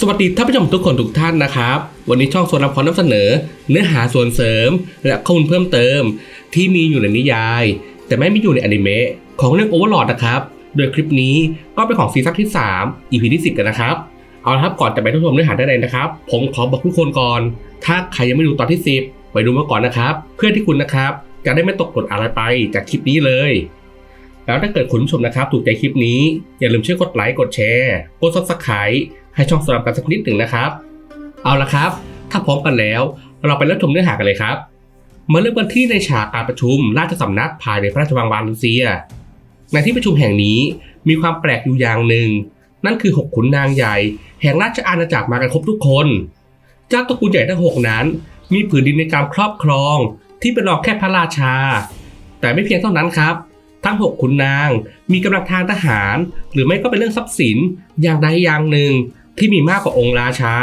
สวัสดีท่านผู้ชมทุกคนทุกท่านนะครับ วันนี้ช่องโซนรับพรนำเสนอ เนื้อหาส่วนเสริม และข้อมูลเพิ่มเติม ที่มีอยู่ในนิยาย แต่ไม่มีอยู่ในอนิเมะของเรื่อง Overlord นะครับ โดยคลิปนี้ก็เป็นของซีซั่นที่ 3 EP ที่ 10 กันนะครับ เอาละครับก่อนจะไปรับชมเนื้อหาได้เลยนะครับ ผมขอบอกทุกคนก่อน ถ้าใครยังไม่ดูตอนที่ 10 ไปดูมาก่อนนะครับ เพื่อที่คุณนะครับจะได้ไม่ตกกฎอะไรไปจากคลิปนี้เลยแล้วถ้าเกิดคุณผู้ชมนะครับ ถูกใจคลิปนี้อย่าลืมช่วยกดไลค์กดแชร์กดซับสไครต์ ให้ช่องสำหรับกันสักนิดหนึ่งนะครับ เอาละครับ ถ้าพร้อมกันแล้ว เราไปรับชมเนื้อหากันเลยครับมาเริ่มกันที่ในฉากการประชุมราชสำนักภายในพระราชวังวาลูเซีย ในที่ประชุมแห่งนี้มีความแปลกอยู่อย่างหนึ่ง นั่นคือหกขุนนางใหญ่ แห่งราชอาณาจักรมากันครบทุกคน เจ้าตระกูลใหญ่ทั้งหกนั้น มีผืนดินในการครอบครอง ที่เป็นรองแค่พระราชา แต่ไม่เพียงเท่านั้นครับ ทั้งหกขุนนางมีกำลังทางทหาร หรือไม่ก็เป็นเรื่องทรัพย์สินอย่างใดอย่างหนึ่ง ที่มีมากกว่าองค์ราชา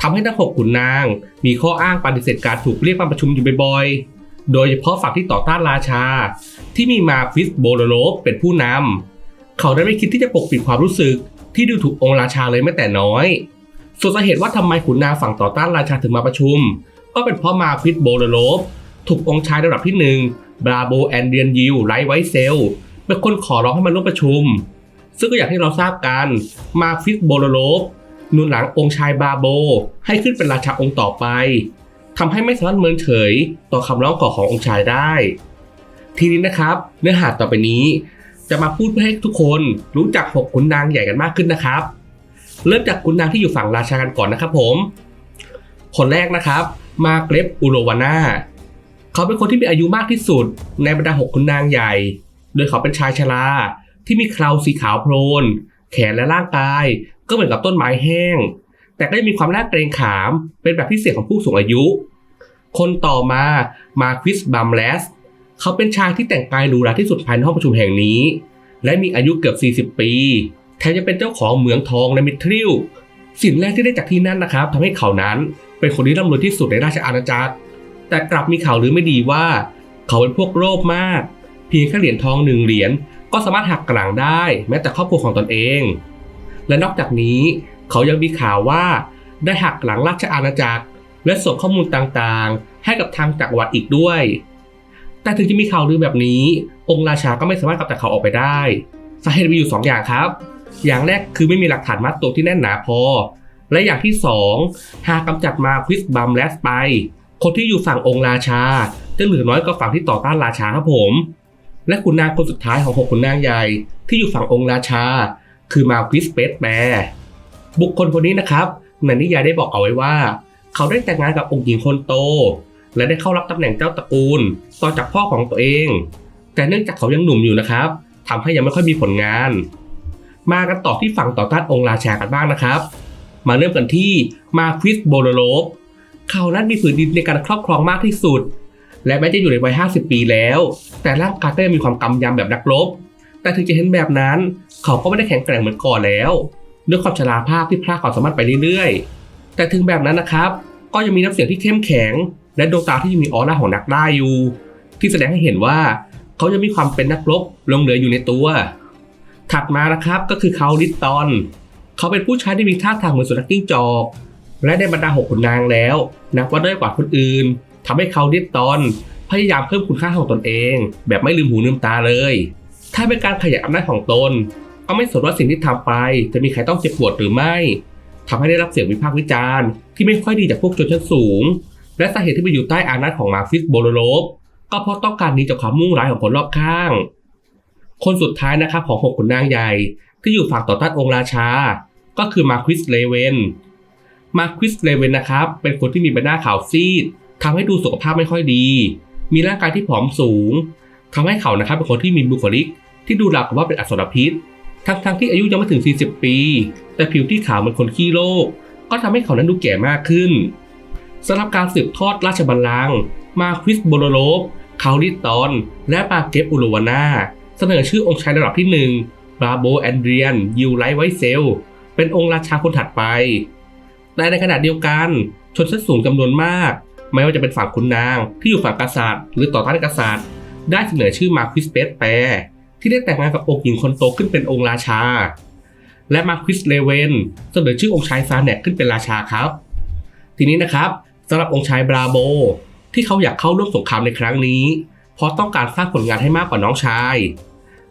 ทำให้ทั้งหกขุนนาง มีข้ออ้างปฏิเสธการถูกเรียกมาประชุมอยู่บ่อยๆ โดยเฉพาะฝั่งที่ต่อต้านราชา ที่มีมาฟิสโบโลโลฟเป็นผู้นำเขาได้ไม่คิดที่จะปกปิดความรู้สึก ที่ดูถูกองค์ราชาเลยแม้แต่น้อย ส่วนสาเหตุว่าทำไมขุนนางฝั่งต่อต้านราชาถึงมาประชุม ก็เป็นเพราะมาฟิสโบโลโลฟถูกองค์ชายระดับที่หนึ่งบราโบแอนเดียนยิวไลไวเซลเป็นคนขอร้องให้มาร่วมประชุม ซึ่งก็อย่างที่เราทราบกันมาฟิสโบโลโลฟนุนหลังองค์ชายบาโบ ให้ขึ้นเป็นราชาองค์ต่อไปทำให้ไม่สามารถเมินเฉยต่อคำร้องขอขององค์ชายได้ ทีนี้นะครับ เนื้อหาต่อไปนี้ จะมาพูดเพื่อให้ทุกคนรู้จักหกขุนนางใหญ่กันมากขึ้นนะครับ เริ่มจากขุนนางที่อยู่ฝั่งราชากันก่อนนะครับผม คนแรกนะครับ มาเกรฟอุโรวาน่าเขาเป็นคนที่มีอายุมากที่สุดในบรรดาหกขุนนางใหญ่ โดยเขาเป็นชายชรา ที่มีเคราสีขาวโพลน แขนและร่างกาย ก็เหมือนกับต้นไม้แห้ง แต่ก็ยังมีความน่าเกรงขาม เป็นแบบพิเศษของผู้สูงอายุ คนต่อมามาควิสบัมแลสเขาเป็นชายที่แต่งกายหรูหราที่สุดภายในห้องประชุมแห่งนี้ และมีอายุเกือบ 40 ปี แถมยังเป็นเจ้าของเหมืองทองในมิทริลสิ่งแรกที่ได้จากที่นั่นนะครับทำให้เขานั้นเป็นคนที่ร่ำรวยที่สุดในราชอาณาจักร แต่กลับมีข่าวหรือไม่ดีว่า เขาเป็นพวกโลภมาก เพียงแค่เหรียญทองหนึ่งเหรียญ ก็สามารถหักกลางได้ แม้แต่ครอบครัวของตนเอง และนอกจากนี้เขายังมีข่าวว่าได้หักหลังราชอาณาจักร และส่งข้อมูลต่างๆ ให้กับทางจักรวรรดิอีกด้วย แต่ถึงจะมีข่าวลือแบบนี้ องค์ราชาก็ไม่สามารถกำจัดเขาออกไปได้สาเหตุมีอยู่ 2 อย่างครับ อย่างแรกคือไม่มีหลักฐานมัดตัวที่แน่นหนาพอ และอย่างที่ 2 หากกำจัดมาควิสบัมแลสไป คนที่อยู่ฝั่งองค์ราชาจะเหลือน้อยกว่าฝั่งที่ต่อต้านราชาครับผม และขุนนางคนสุดท้ายของหกขุนนางใหญ่ที่อยู่ฝั่งองค์ราชา คือมาควิสเปสแปรบุคคลคนนี้นะครับในนิยายได้บอกเอาไว้ว่า เขาได้แต่งงานกับองค์หญิงคนโต และได้เข้ารับตำแหน่งเจ้าตระกูลต่อจากพ่อของตัวเอง แต่เนื่องจากเขายังหนุ่มอยู่นะครับทำให้ยังไม่ค่อยมีผลงาน มากันต่อที่ฝั่งต่อต้านองค์ราชากันบ้างนะครับ มาเริ่มกันที่มาควิสโบโลโลฟเขานั้นมีผืนดินในการครอบครองมากที่สุด และแม้จะอยู่ในวัย 50 ปีแล้ว แต่ร่างกายก็ยังมีความกำยำแบบนักรบ แต่ถึงจะเห็นแบบนั้น เขาก็ไม่ได้แข็งแกร่งเหมือนก่อนแล้วด้วยความชราภาพที่พลาดความสามารถไปเรื่อยๆ แต่ถึงแบบนั้นนะครับ ก็ยังมีน้ำเสียงที่เข้มแข็ง และดวงตาที่ยังมีออร่าของนักได้อยู่ ที่แสดงให้เห็นว่าเขายังมีความเป็นนักรบลงเหลืออยู่ในตัว ถัดมานะครับก็คือเขาลิตตอน เขาเป็นผู้ชายที่มีท่าทางเหมือนสุนัขจิ้งจอก และในบรรดาหกขุนนางแล้ว นับว่าด้อยกว่าคนอื่น ทำให้เขาลิตตอนพยายามเพิ่มคุณค่าของตนเอง แบบไม่ลืมหูลืมตาเลย ถ้าเป็นการขยายอำนาจของตน ก็ไม่สนว่าสิ่งที่ทำไป จะมีใครต้องเจ็บปวดหรือไม่ทำให้ได้รับเสียงวิพากษ์วิจารณ์ที่ไม่ค่อยดีจากพวกชนชั้นสูง และสาเหตุที่ไปอยู่ใต้อานัตของมาฟิสโบโลโลฟก็เพราะต้องการนี้จากความมุ่งร้ายของคนรอบข้าง คนสุดท้ายนะครับของหกขุนนางใหญ่ที่อยู่ฝั่งต่อต้านองค์ราชา ก็คือมาควิสเลเวนมาควิสเลเวนนะครับ เป็นคนที่มีใบหน้าขาวซีด ทำให้ดูสุขภาพไม่ค่อยดี มีร่างกายที่ผอมสูงทำให้เขานะครับเป็นคนที่มีบุคลิก ที่ดูราวกับว่าเป็นอสรพิษ ทั้งๆที่อายุยังไม่ถึง 40 ปี แต่ผิวที่ขาวเหมือนคนขี้โรคก็ทำให้เขานั้นดูแก่มากขึ้นสำหรับการสืบทอดราชบัลลังก์มาควิสโบโลโลฟคาลิตอน และปาเกฟอุลวาน่าเสนอชื่อองค์ชายระดับที่หนึ่งบราโบแอนเดรียนยูไลท์ไวเซล เป็นองค์ราชาคนถัดไป แต่ในขณะเดียวกัน ชนชั้นสูงจำนวนมาก ไม่ว่าจะเป็นฝั่งขุนนาง ที่อยู่ฝั่งกษัตริย์ หรือต่อต้านกษัตริย์ ได้เสนอชื่อมาควิสเปสแปรที่ได้แต่งงานกับองค์หญิงคนโตขึ้นเป็นองค์ราชา และมาควิสเลเวนเสนอชื่อองค์ชายซาแนกขึ้นเป็นราชาครับ ทีนี้นะครับสำหรับองค์ชายบราโบ ที่เขาอยากเข้าร่วมสงครามในครั้งนี้ เพราะต้องการสร้างผลงานให้มากกว่าน้องชาย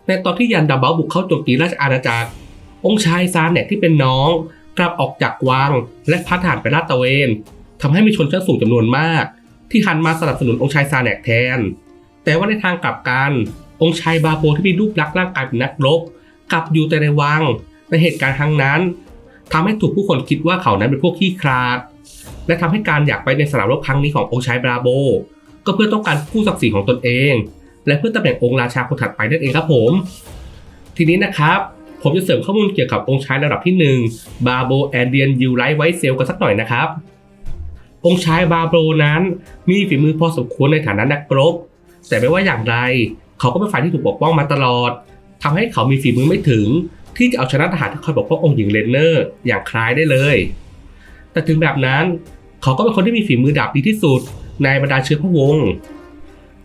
ในตอนที่ยันดับเบิลบุกเข้าโจมตีราชอาณาจักร องค์ชายซาแนกที่เป็นน้องกลับออกจากวังและพัดฐานไปลาดตะเวน ทำให้มีชนชั้นสูงจำนวนมาก ที่หันมาสนับสนุนองค์ชายซาแนกแทน แต่ว่าในทางกลับกัน องค์ชายบาโบที่มีรูปลักษณ์ร่างกายเป็นนักรบกลับอยู่แต่ในวังในเหตุการณ์ครั้งนั้นทำให้ถูกผู้คนคิดว่าเขานั้นเป็นพวกขี้คลาด และทำให้การอยากไปในสนามรบครั้งนี้ขององค์ชายบาโบ ก็เพื่อต้องการกู้ศักดิ์ศรีของตนเอง และเพื่อตำแหน่งองค์ราชาคนถัดไปนั่นเองครับผม ทีนี้นะครับผมจะเสริมข้อมูลเกี่ยวกับองค์ชายระดับที่ 1 บาโบแอนเดียนยูไลท์ไวเซลกันสักหน่อยนะครับ องค์ชายบาโบรนั้น มีฝีมือพอสมควรในฐานะนักรบ แต่ไม่ว่าอย่างไร เขาก็เป็นฝ่ายที่ถูกปกป้องมาตลอดทำให้เขามีฝีมือไม่ถึง ที่จะเอาชนะทหารที่คอยปกป้ององค์หญิงเลนเนอร์ อย่างคล้ายได้เลย แต่ถึงแบบนั้นเขาก็เป็นคนที่มีฝีมือดาบดีที่สุด ในบรรดาเชื้อพระวงศ์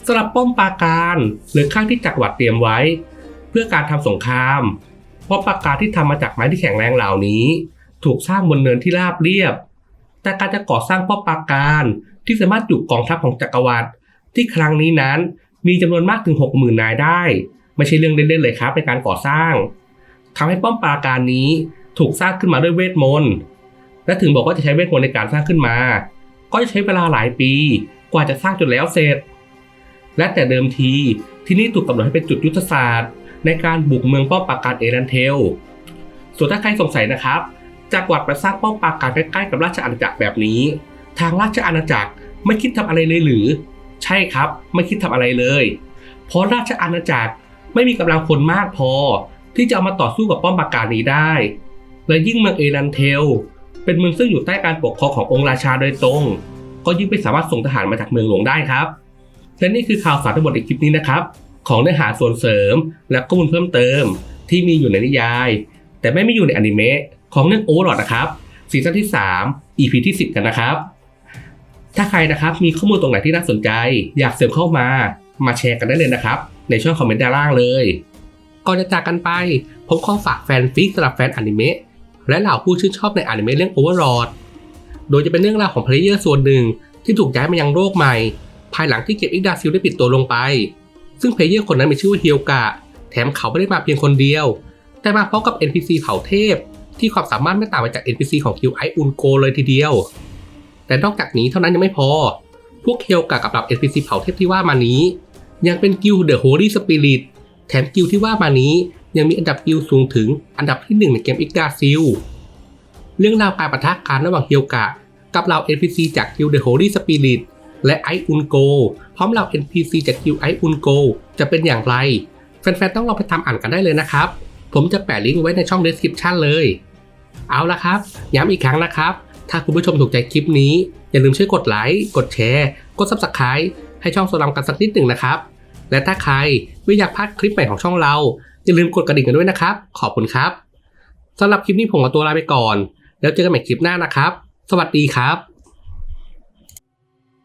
สำหรับป้อมปราการหรือข้างที่จักรวรรดิเตรียมไว้ เพื่อการทำสงครามป้อมปราการที่ทำมาจากไม้ที่แข็งแรงเหล่านี้ ถูกสร้างบนเนินที่ราบเรียบ แต่การจะก่อสร้างป้อมปราการที่สามารถอยู่กองทัพของจักรวรรดิที่ครั้งนี้นั้นมีจำนวนมากถึง 60,000 นายได้ ไม่ใช่เรื่องเล่นๆเลยครับในการก่อสร้างทำให้ป้อมปราการนี้ถูกสร้างขึ้นมาด้วยเวทมนต์และถึงบอกว่าจะใช้เวทมนต์ในการสร้างขึ้นมา ก็จะใช้เวลาหลายปี กว่าจะสร้างจนแล้วเสร็จ และแต่เดิมทีที่นี่ถูกกำหนดให้เป็นจุดยุทธศาสตร์ ในการบุกเมืองป้อมปราการเอรันเทลส่วนถ้าใครสงสัยนะครับ จากวัดมาสร้างป้อมปราการใกล้ๆกับราชอาณาจักรแบบนี้ ทางราชอาณาจักรไม่คิดทำอะไรเลยหรือ ใช่ครับ ไม่คิดทำอะไรเลย เพราะราชอาณาจักรไม่มีกำลังคนมากพอ ที่จะเอามาต่อสู้กับป้อมปราการนี้ได้ และยิ่งเมืองเอรันเทล เป็นเมืองซึ่งอยู่ใต้การปกครองขององค์ราชาโดยตรง ก็ยิ่งไม่สามารถส่งทหารมาจากเมืองหลวงได้ครับและนี่คือข่าวสารทั้งหมดในคลิปนี้นะครับ ของเนื้อหาส่วนเสริมและข้อมูลเพิ่มเติมที่มีอยู่ในนิยาย แต่ไม่มีอยู่ในอนิเมะ ของเรื่องโอเวอร์ลอดนะครับซีซั่นที่ 3 EP ที่ 10 กันนะครับ ถ้าใครนะครับมีข้อมูลตรงไหนที่น่าสนใจ อยากเสริมเข้ามามาแชร์กันได้เลยนะครับ ในช่องคอมเมนต์ด้านล่างเลยก่อนจะจากกันไป ผมขอฝากแฟนฟิกสำหรับแฟนอนิเมะและเหล่าผู้ชื่นชอบในอนิเมะเรื่อง Overlord โดยจะเป็นเรื่องราวของเพลเยอร์ส่วนหนึ่งที่ถูกย้ายมายังโลกใหม่ ภายหลังที่เก็บอิกดาซิลได้ปิดตัวลงไป ซึ่งเพลเยอร์คนนั้นมีชื่อว่าเฮียวกะ แถมเขาไม่ได้มาเพียงคนเดียว แต่มาพร้อมกับ NPC เผ่าเทพ ที่ความสามารถไม่ต่างไปจาก NPC ของคิวไออุนโกเลยทีเดียว แต่นอกจากนี้เท่านั้นยังไม่พอ พวกเฮียวกะกับเหล่า NPC เผ่าเทพที่ว่ามานี้ ยังเป็นกิลเดอะโฮลี่สปิริตแถมกิลที่ว่ามานี้ยังมีอันดับกิลสูงถึงอันดับที่หนึ่งในเกมอิกดาซิลเรื่องราวการปะทะกันระหว่างเฮียวกะ กับเหล่า NPC จากกิลเดอะโฮลี่สปิริตและไออุนโกพร้อมเหล่า NPC จากกิลไออุนโกจะเป็นอย่างไร แฟนๆต้องลองไปทำอ่านกันได้เลยนะครับ ผมจะแปะลิงก์ไว้ในช่อง description เลย เอาละครับ ย้ำอีกครั้งนะครับ ถ้าคุณผู้ชมถูกใจคลิปนี้ อย่าลืมช่วยกดไลค์ กดแชร์ กด subscribe ให้ช่องโซลัมกันสักนิดหนึ่งนะครับ และถ้าใครไม่อยากพลาดคลิปใหม่ของช่องเรา อย่าลืมกดกระดิ่งกันด้วยนะครับ ขอบคุณครับสำหรับคลิปนี้ผมขอตัวลาไปก่อน แล้วเจอกันใหม่คลิปหน้านะครับ สวัสดีครับ